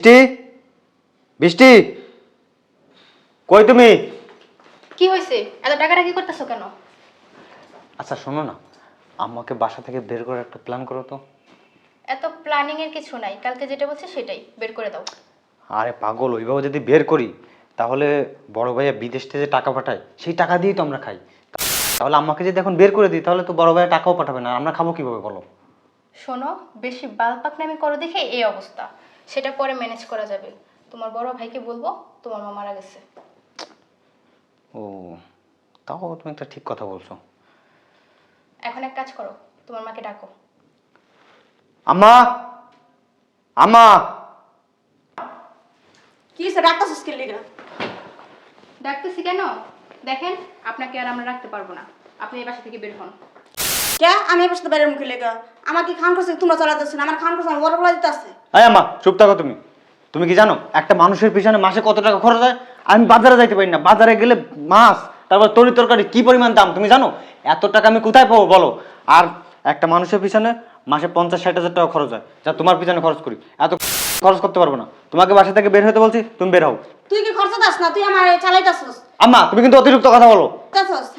বৃষ্টি? বৃষ্টি? কই তুমি? কি হয়েছে এত কি করতেছো কেন? আচ্ছা শোনো না। বাসা থেকে বের করে একটা প্ল্যান করো তো। এত প্ল্যানিং এর কিছু নাই। কালকে যেটা বলছে সেটাই। বের করে দাও। আরে পাগল ওইভাবে যদি বের করি তাহলে বড় ভাইয়া বিদেশ থেকে টাকা পাঠায় সেই টাকা দিয়েই তো আমরা খাই। তাহলে আমাকে যদি এখন বের করে দিই তাহলে তো বড় ভাইয়া টাকাও পাঠাবে না। আমরা খাব কীভাবে বলো? শোনো বেশি বালপাকনামি করো দেখে এই অবস্থা। সেটা পরে ম্যানেজ করা যাবে। তোমার বড় ভাইকে বলব তোমার মা মারা গেছে। ও তাও তুমি একটা ঠিক কথা বলছো। এখন এক কাজ করো তোমার মাকে ডাকো। আম্মা! আম্মা! কি সে ডাক্তার কি লিগা? ডাকতেছি কেন? দেখেন আপনাকে আর আমরা রাখতে পারব না। আপনি এই বাসা থেকে বের হন। কে? আমি বাইরের মুখে লেগা। আমার কি খান করছে? তোমরা না। আমার খান করছে আমার বড় বলা দিতে আছে আয় আম্মা চুপ থাকো তুমি। তুমি কি জানো একটা মানুষের পিছনে মাসে কত টাকা খরচ হয়? আমি বাজারে যাইতে পারি না। বাজারে গেলে মাছ তারপর তরি তরকারি কি পরিমাণ দাম? তুমি জানো এত টাকা আমি কোথায় পাবো বলো? আর একটা মানুষের পিছনে মাসে পঞ্চাশ ষাট হাজার টাকা খরচ হয়। যা তোমার পিছনে খরচ করি। এত খরচ করতে পারব না। তোমাকে বাসা থেকে বের হতে বলছি তুমি বের হও। তুই কি খরচা দাস না? তুই আমার চালাইতাছস। আম্মা তুমি কিন্তু অতিরিক্ত কথা বলো।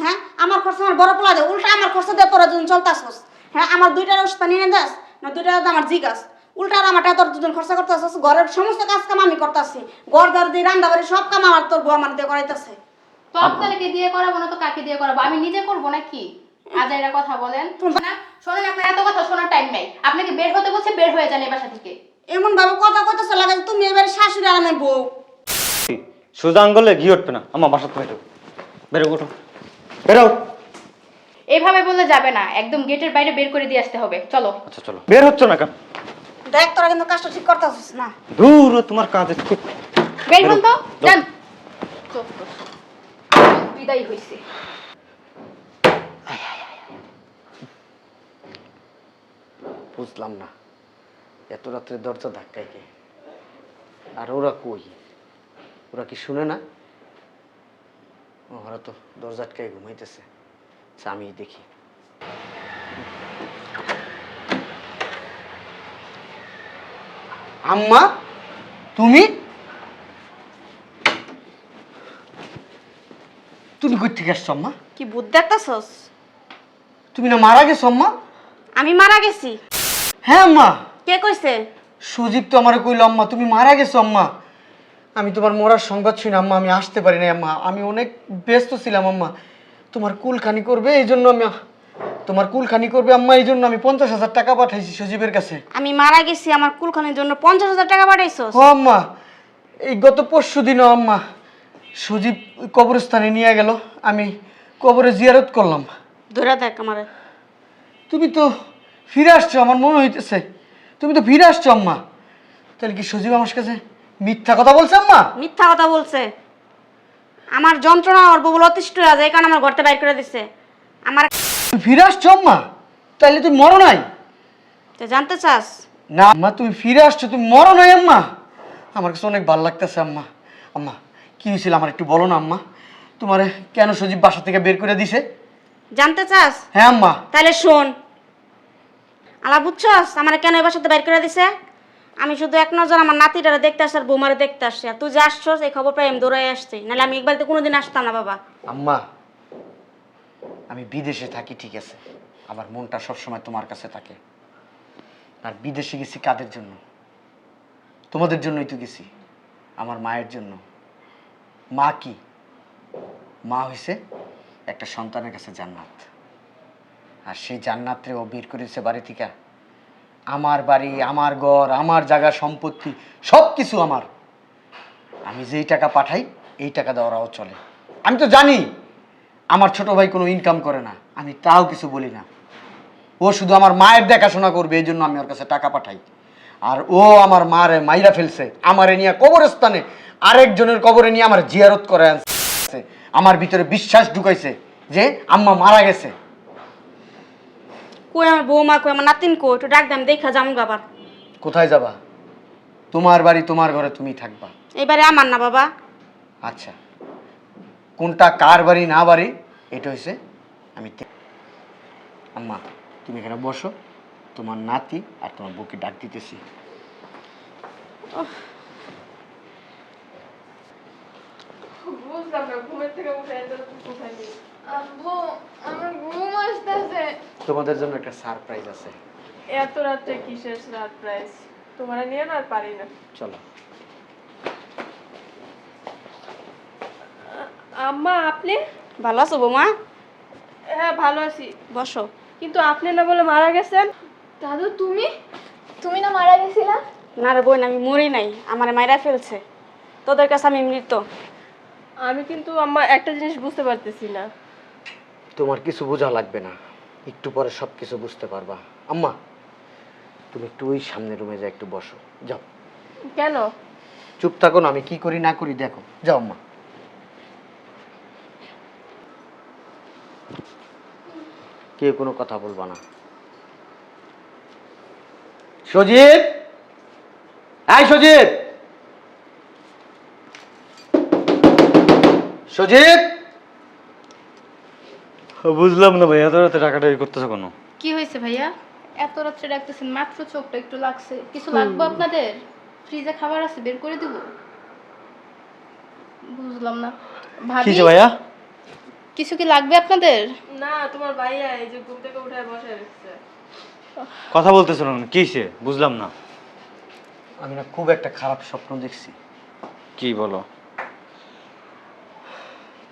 হ্যাঁ? আমার খরচা আমার বড় পোলা দে উল্টা আমার খরচা দিয়ে তোরা দুজন চলতাছস হ্যাঁ আমার দুইটার ওষুধ এনে দাস না দুইটার আমার জিগাস উল্টা আমার টাকা তোর দুজন খরচা করতেছস ঘরের সমস্ত কাজ কাম আমি করতেছি। ঘর দর দিয়ে রান্না বাড়ি সব কাম আমার তোর বউ আমার দিয়ে করাইতেছে। তো আপনাকে দিয়ে করাবো না তো কাকে দিয়ে করাবো? আমি নিজে করব নাকি? আজাইরা কথা বলেন। না শোনেন আপনার এত কথা শোনার টাইম নাই। আপনাকে বের হতে বলছে বের হয়ে যান এই বাসা থেকে। এমন ভাবে কথা কইতেছ লাগে যে তুমি এবারে শাশুড়ি আর আমি বউ। সোজা আঙ্গলে ঘি উঠবে না। আম্মা বাসা থেকে বেরো ওঠো বেরো। এইভাবে বললে যাবে না একদম গেটের বাইরে বের করে দিয়ে আসতে হবে চলো। আচ্ছা চলো। বের হচ্ছে না কেন? দেখ তোরা কিন্তু কাজটা ঠিক করতেছিস না। দূর তোমার ঠিক বের হন তো। যান। চুপ বিদায় হইছে। বুঝলাম না এত রাত্রে দরজা ধাক্কায় কে? আর ওরা কই? ওরা কি শুনে না? ওরা তো দরজা আটকায় ঘুমাইতেছে। আচ্ছা, আমি দেখি। আম্মা তুমি? তুমি কই থেকে আসছো আম্মা? কি বুদ্ধ দেখতেছস? তুমি না মারা গেছো আম্মা? আমি মারা গেছি। হ্যাঁ আম্মা। কে কইছে? সুদীপ তো আমার কইলো আম্মা তুমি মারা গেছো আম্মা। আমি তোমার মরার সংবাদ শুনি আম্মা আমি আসতে পারি না আম্মা। আমি অনেক ব্যস্ত ছিলাম আম্মা। তোমার কুলখানি করবে এই জন্য আমি তোমার কুলখানি করবে আম্মা এই জন্য আমি পঞ্চাশ হাজার টাকা পাঠাইছি সজীবের কাছে। আমি মারা গেছি আমার কুলখানির জন্য পঞ্চাশ হাজার টাকা পাঠাইছস? ও আম্মা। এই গত পরশু দিনও আম্মা সজীব কবরস্থানে নিয়ে গেল। আমি কবরে জিয়ারত করলাম। ধরে দেখ আমারে। তুমি তো ফিরে আসছো আমার মনে হইতেছে। তুমি তো ফিরে আসছো আম্মা। তাহলে কি সজীব আমার কাছে মিথ্যা কথা বলছে আম্মা? মিথ্যা কথা বলছে। আমার যন্ত্রণা ওর বউল অতিষ্ঠ হয়ে যায় এই কারণে আমার ঘরটা বাইর করে দিছে। আমার ফিরে আসছো আম্মা? তাহলে তুই মরো নাই। তুই জানতে চাস? না আম্মা তুমি ফিরে আসছো তুমি মরো নাই আম্মা। আমার কাছে অনেক ভালো লাগতেছে আম্মা। আম্মা কি হয়েছিল আমার একটু বলো না আম্মা। তোমার কেন সজীব বাসা থেকে বের করে দিছে? জানতে চাস? হ্যাঁ আম্মা। তাহলে শোন। আলা বুঝছস? আমার কেন এবার সাথে বাইর করে দিছে? আমি শুধু এক নজর আমার নাতিটারে দেখতে আসছি আর বৌমারে দেখতে আসছি আর তুই যে আসছস, এই খবর পাই আমি দৌড়াই আসছি। নাহলে আমি একবার কোনোদিন আসতাম না, বাবা। আম্মা, আমি বিদেশে থাকি, ঠিক আছে? আমার মনটা সবসময় তোমার কাছে থাকে। আর বিদেশে গেছি কাদের জন্য? তোমাদের জন্যই তো গেছি। আমার মায়ের জন্য। মা কি? মা হয়েছে একটা সন্তানের কাছে জান্নাত। আর সেই জান্নাতরে ও বের করেছে বাড়ি থেকে আমার বাড়ি, আমার ঘর, আমার জায়গা, সম্পত্তি সব কিছু আমার। আমি যেই টাকা পাঠাই, এই টাকা দেওয়ারাও চলে। আমি তো জানি, আমার ছোট ভাই কোনো ইনকাম করে না। আমি তাও কিছু বলি না। ও শুধু আমার মায়ের দেখাশোনা করবে, এই জন্য আমি ওর কাছে টাকা পাঠাই। আর ও আমার মারে মাইরা ফেলছে, আমারে নিয়ে কবরস্থানে আরেকজনের কবরে নিয়ে আমার জিয়ারত করে আনছে। আমার ভিতরে বিশ্বাস ঢুকাইছে যে আম্মা মারা গেছে। কই আমার বৌমা কই আমার নাতিন কই? একটু ডাক দাম দেখা যাম আবার। কোথায় যাবা? তোমার বাড়ি তোমার ঘরে তুমি থাকবা। এবারে আমার না বাবা। আচ্ছা। কোনটা কার বাড়ি না বাড়ি এটা হয়েছে আমি আম্মা তুমি এখানে বসো। তোমার নাতি আর তোমার বউকে ডাক দিতেছি। বুঝলাম না ঘুমের থেকে উঠে আব্বু আমার ঘুম আসতেছে। তোমাদের জন্য একটা সারপ্রাইজ আছে। এত রাত্রে কিসের সারপ্রাইজ তোমার নিয়ে না আর পারি না। চলো। আম্মা আপনি? ভালো আছো বৌমা? হ্যাঁ ভালো আছি। বসো। কিন্তু আপনি না বলে মারা গেছেন? দাদু তুমি? তুমি না মারা গেছিলা? না রে বোন আমি মরি নাই। আমার মায়েরা ফেলছে। তোদের কাছে আমি মৃত। আমি কিন্তু আম্মা একটা জিনিস বুঝতে পারতেছি না। তোমার কিছু বোঝা লাগবে না। একটু পরে সব কিছু বুঝতে পারবা। আম্মা তুমি একটু ওই সামনের রুমে যা একটু বসো। যাও। কেন? চুপ থাকো না আমি কি করি না করি দেখো। যাও আম্মা। কেউ কোনো কথা বলবা না। সজীব! এই সজীব! সজীব! বুঝলাম না ভাই এত রাতে টাকাটা করতেছো কেন? কি হয়েছে ভাইয়া? এত রাত্রে ডাকতেছেন মাত্র চোখটা একটু লাগছে। কিছু লাগবে আপনাদের? ফ্রিজে খাবার আছে বের করে দিব? বুঝলাম না। কি ভাবি যে ভাইয়া? কিছু কি লাগবে আপনাদের? না তোমার ভাইয়া এই যে ঘুম থেকে উঠে বসে রয়েছে কথা বলতেছো না কেন? কি সে বুঝলাম না। আমি না খুব একটা খারাপ স্বপ্ন দেখছি। কি বলো?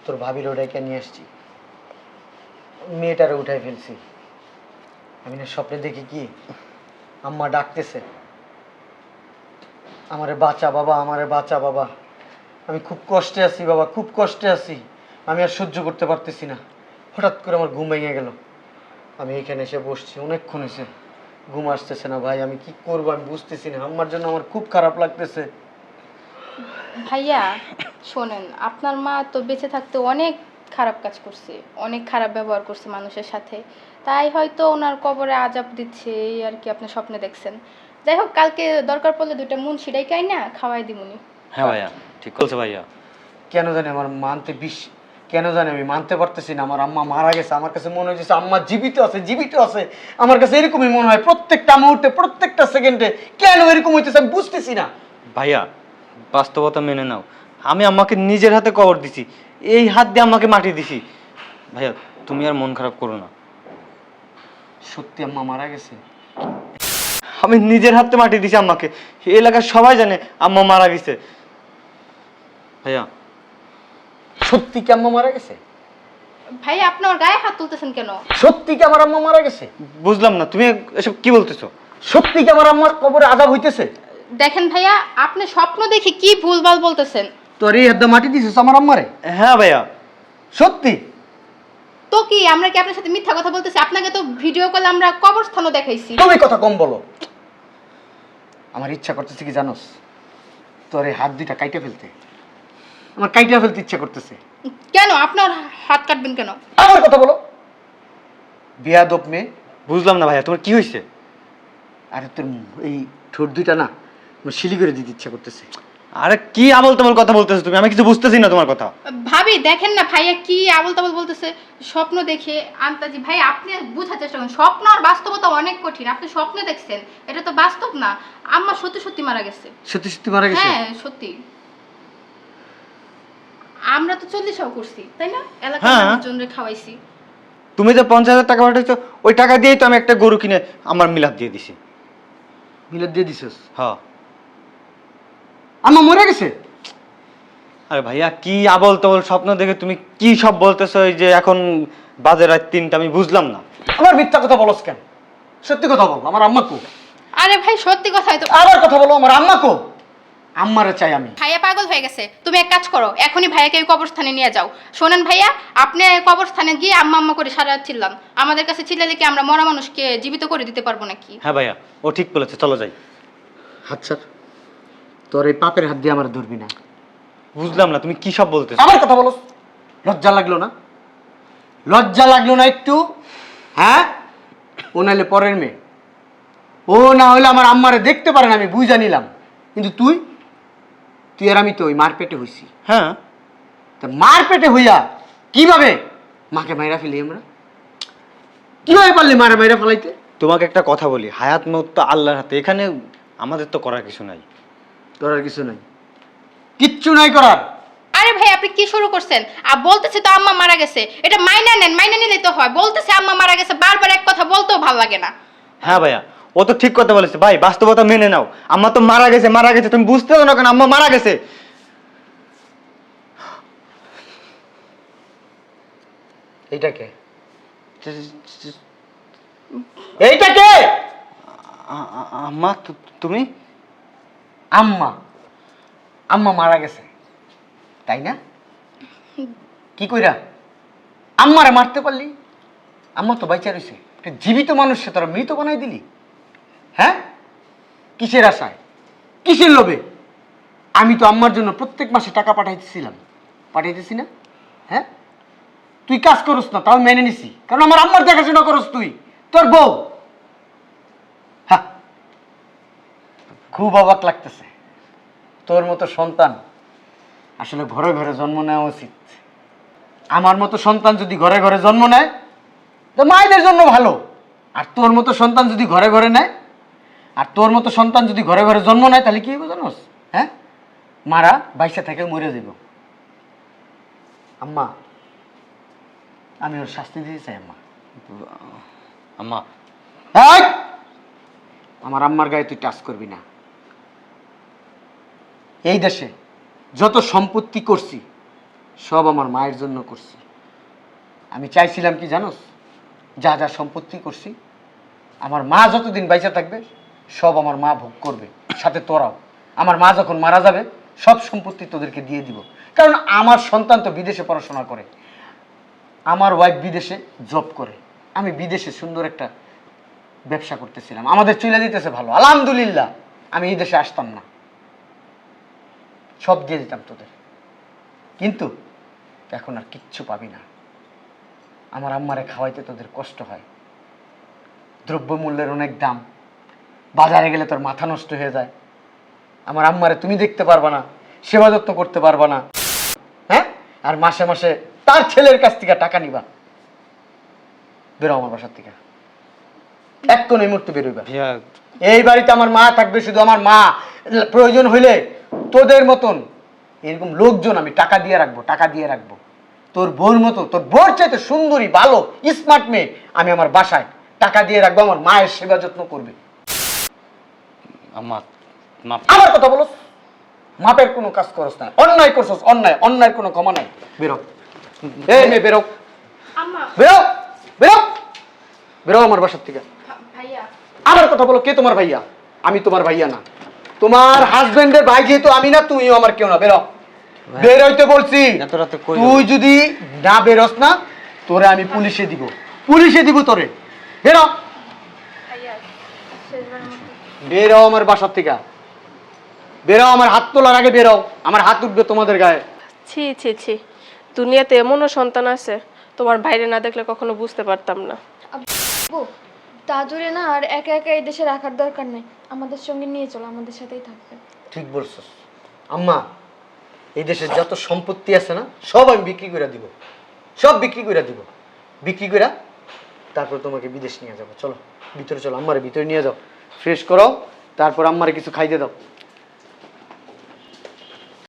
তোর ভাবির ওটাকে নিয়ে আসছি। মেয়েটারে উঠাই ফেলছি। আমি না স্বপ্নে দেখি কি, আম্মা ডাকতেছে। আমারে বাঁচা বাবা, আমারে বাঁচা বাবা। আমি খুব কষ্টে আছি বাবা, খুব কষ্টে আছি। আমি আর সহ্য করতে পারতেছি না। হঠাৎ করে আমার ঘুম ভেঙে গেল। আমি এখানে এসে বসছি, অনেকক্ষণ এসে ঘুম আসতেছে না ভাই, আমি কি করব আমি বুঝতেছি না। আম্মার জন্য আমার খুব খারাপ লাগতেছে। ভাইয়া, শোনেন, আপনার মা তো বেঁচে থাকতে অনেক খারাপ কাজ করছে অনেক খারাপ ব্যবহার করছে মানুষের সাথে। তাই হয়তো ওনার কবরে আজাব দিচ্ছে এই আর কি আপনি স্বপ্নে দেখছেন। যাই হোক কালকে দরকার পড়লে দুইটা মুন সিডাই খাই না খাওয়াই দিমুনি হ্যাঁ ভাইয়া ঠিক বলছো ভাইয়া। কেন জানি আমার মানতে বিশ কেন জানি আমি মানতে পারতেছি না আমার আম্মা মারা গেছে আমার কাছে মনে হয়েছে আম্মা জীবিত আছে জীবিত আছে। আমার কাছে এরকমই মনে হয় প্রত্যেকটা মুহূর্তে প্রত্যেকটা সেকেন্ডে কেন এরকম হইতেছে আমি বুঝতেছি না। ভাইয়া বাস্তবতা মেনে নাও। আমি আম্মাকে নিজের হাতে কবর দিছি। এই হাত দিয়ে আম্মাকে মাটি দিছি। ভাইয়া তুমি আর মন খারাপ করো না। সত্যি আম্মা মারা গেছে? আমি নিজের হাতে মাটি দিছি আম্মাকে। এলাকার সবাই জানে আম্মা মারা গেছে। ভাইয়া। সত্যি কি আম্মা মারা গেছে? ভাই আপনি ওর গায়ে হাত তুলতেছেন কেন? সত্যি কি আমার আম্মা মারা গেছে? বুঝলাম না তুমি এসব কি বলতেছো? সত্যি কি আমার আম্মার কবরে আজাব হইতেছে? দেখেন ভাইয়া আপনি স্বপ্ন দেখে কি ভুলভাল বলতেছেন? তোর এই মাটি দিছিস আমার আম্মারে? হ্যাঁ ভাইয়া। সত্যি? তো কি আমরা কি আপনার সাথে মিথ্যা কথা বলতেছি? আপনাকে তো ভিডিও কল আমরা কবরস্থানও দেখাইছি। তুমি কথা কম বলো। আমার ইচ্ছা করতেছে কি জানোস? তোর এই হাত দুইটা কাইটা ফেলতে। আমার কাইটা ফেলতে ইচ্ছা করতেছে। কেন? আপনার হাত কাটবেন কেন? আমার কথা বলো। বিয়াদব মেয়ে। বুঝলাম না ভাইয়া তোমার কি হয়েছে আরে তোর এই ঠোঁট দুইটা না আমার শিলি করে দিতে ইচ্ছা করতেছে। আরে কি আবল তাবল কথা বলতেছো তুমি? আমি কিছু বুঝতেছি না তোমার কথা। ভাবি দেখেন না ভাইয়া কি আবল তাবল বলতেছে। স্বপ্ন দেখে আন্তাজি ভাই আপনি বোঝার চেষ্টা করুন। স্বপ্ন আর বাস্তবতা অনেক কঠিন। আপনি স্বপ্ন দেখছেন এটা তো বাস্তব না। আম্মা সত্যি সত্যি মারা গেছে। সত্যি সত্যি মারা গেছে? হ্যাঁ সত্যি। আমরা তো চল্লিশও করছি তাই না? এলাকার হ্যাঁ। মানুষজনরে খাওয়াইছি। তুমি যে পঞ্চাশ হাজার টাকা পাঠাইছো ওই টাকা দিয়েই তো আমি একটা গরু কিনে আমার মিলাদ দিয়ে দিছি। মিলাদ দিয়ে দিছিস? হ্যাঁ। আম্মা মরে গেছে? আরে ভাইয়া কি আবল তাবল স্বপ্ন দেখে তুমি কি সব বলতেছো? এই যে এখন বাজে রাত তিনটা আমি বুঝলাম না। আমার মিথ্যা কথা বলস কেন? সত্যি কথা বল আমার আম্মা কো। আরে ভাই সত্যি কথাই তো আবার কথা বলো আমার আম্মা কো। আম্মারে চাই আমি। ভাইয়া পাগল হয়ে গেছে। তুমি এক কাজ করো এখনই ভাইয়াকে ওই কবরস্থানে নিয়ে যাও। শোনেন ভাইয়া আপনি কবরস্থানে গিয়ে আম্মা আম্মা করে সারা রাত চিল্লাম আমাদের কাছে চিল্লালে কি আমরা মরা মানুষকে জীবিত করে দিতে পারব নাকি? হ্যাঁ ভাইয়া ও ঠিক বলেছে চলো যাই। আচ্ছা তোর এই পাপের হাত দিয়ে আমার ধরবি না। বুঝলাম না তুমি কি সব বলতেছো? আমার কথা বলো। লজ্জা লাগল না? লজ্জা লাগল না একটু? হ্যাঁ? ও নাহলে পরের মেয়ে। ও না হলে আমার আম্মারে দেখতে পারে না আমি বুঝা নিলাম। কিন্তু তুই? তুই আর আমি তো ওই মার পেটে হইছি। হ্যাঁ। তা মার পেটে হইয়া কীভাবে? মাকে মাইরা ফেলি আমরা। কীভাবে পারলি মারা মাইরা ফেলাইতে? তোমাকে একটা কথা বলি হায়াত মত তো আল্লাহর হাতে। এখানে আমাদের তো করার কিছু নাই। করার কিছু নাই। কিচ্ছু নাই করার। আরে ভাই আপনি কি শুরু করছেন? আর বলতেছে তো আম্মা মারা গেছে। এটা মাইনা নেন মাইনা নিলে তো হয়। বলতেছে আম্মা মারা গেছে বারবার এক কথা বলতেও ভালো লাগে না। হ্যাঁ ভাইয়া ও তো ঠিক কথা বলেছে। ভাই বাস্তবতা মেনে নাও। আম্মা তো মারা গেছে মারা গেছে তুমি বুঝতে পারো না কেন আম্মা মারা গেছে। এইটা কে? এইটা কে? আম্মা তুমি? আম্মা। আম্মা মারা গেছে। তাই না? কি কইরা? আম্মারে মারতে পারলি? আম্মা তো বাইচা রইছে। একটা জীবিত মানুষকে তোরা মৃত বানাই দিলি। হ্যাঁ? কিসের আশায়? কিসের লোভে? আমি তো আম্মার জন্য প্রত্যেক মাসে টাকা পাঠাইতেছিলাম। পাঠাইতেছি না? হ্যাঁ? তুই কাজ করস না, তাও মেনে নিছি। কারণ আমার আম্মার দেখাশোনা করস তুই। তোর বউ। খুব অবাক লাগতেছে। তোর মতো সন্তান আসলে ঘরে ঘরে জন্ম নেওয়া উচিত। আমার মতো সন্তান যদি ঘরে ঘরে জন্ম নেয় তো মায়েদের জন্য ভালো। আর তোর মতো সন্তান যদি ঘরে ঘরে নেয় আর তোর মতো সন্তান যদি ঘরে ঘরে জন্ম নেয় তাহলে কি হবে জানোস? হ্যাঁ? মারা বাইসা থেকে মরে যাব। আম্মা আমি ওর শাস্তি দিতে চাই আম্মা। আম্মা! আমার আম্মার গায়ে তুই টাচ করবি না। এই দেশে যত সম্পত্তি করছি, সব আমার মায়ের জন্য করছি। আমি চাইছিলাম কি জানোস? যা যা সম্পত্তি করছি, আমার মা যতদিন বাইচা থাকবে, সব আমার মা ভোগ করবে। সাথে তোরাও। আমার মা যখন মারা যাবে, সব সম্পত্তি তোদেরকে দিয়ে দিব। কারণ আমার সন্তান তো বিদেশে পড়াশোনা করে। আমার ওয়াইফ বিদেশে জব করে। আমি বিদেশে সুন্দর একটা ব্যবসা করতেছিলাম। আমাদের চলে দিতেছে ভালো। আলহামদুলিল্লাহ। আমি এই দেশে আসতাম না। সব দিয়ে দিতাম তোদের। কিন্তু এখন আর কিচ্ছু পাবি না। আমার আম্মারে খাওয়াইতে তোদের কষ্ট হয়। দ্রব্যমূল্যের অনেক দাম। বাজারে গেলে তোর মাথা নষ্ট হয়ে যায়। আমার আম্মারে তুমি দেখতে পারবা না সেবা যত্ন করতে পারবা না। হ্যাঁ? আর মাসে মাসে তার ছেলের কাছ থেকে টাকা নিবা। বেরো আমার বাসার থেকে। এক কোন এই মুহূর্তে বেরোইবা। এই বাড়িতে আমার মা থাকবে শুধু আমার মা। প্রয়োজন হইলে তোদের মতন এরকম লোকজন আমি টাকা দিয়ে রাখব টাকা দিয়ে রাখব। তোর বোর মতো তোর বোর চাইতে সুন্দরী ভালো স্মার্ট মেয়ে আমি আমার বাসায় টাকা দিয়ে রাখব আমার মায়ের সেবা যত্ন করবে। আম্মা আমার কথা বলো। মাপের কোনো কাজ করস না। অন্যায় করছস অন্যায় অন্যায়ের কোনো ক্ষমা নাই। বেরো। এই মেয়ে বেরো। বেরো বেরো। বেরো আমার বাসার থেকে। আমার কথা বলো কে তোমার ভাইয়া? আমি তোমার ভাইয়া না। তোমার হাজবেন্ডের ভাই যেহেতু আমি না তুমিও আমার কেউ না বেরো। বের হইতে বলছি তুই যদি না বেরোস না তোরে আমি পুলিশে দিব। পুলিশে দিব তোরে। বেরো। বেরো আমার বাসার থেকে। বেরো আমার হাত তোলার আগে বেরো। আমার হাত উঠবে তোমাদের গায়ে। ছি ছি ছি। দুনিয়াতে এমনও সন্তান আছে তোমার বাইরে না দেখলে কখনো বুঝতে পারতাম না। দাদুরে না আর একা একা এই দেশে রাখার দরকার নাই। আমাদের সঙ্গে নিয়ে চলো, আমাদের সাথেই থাকবে। ঠিক বলছস আম্মা, এই দেশের যত সম্পত্তি আছে না, সব আমি বিক্রি করে দিব। সব বিক্রি করে দিব। বিক্রি করে তারপর তোমাকে বিদেশ নিয়ে যাব। চলো, ভিতরে চলো, আম্মারে ভিতরে নিয়ে যাও। ফ্রেশ করো তারপর আম্মারে কিছু খাইতে দাও।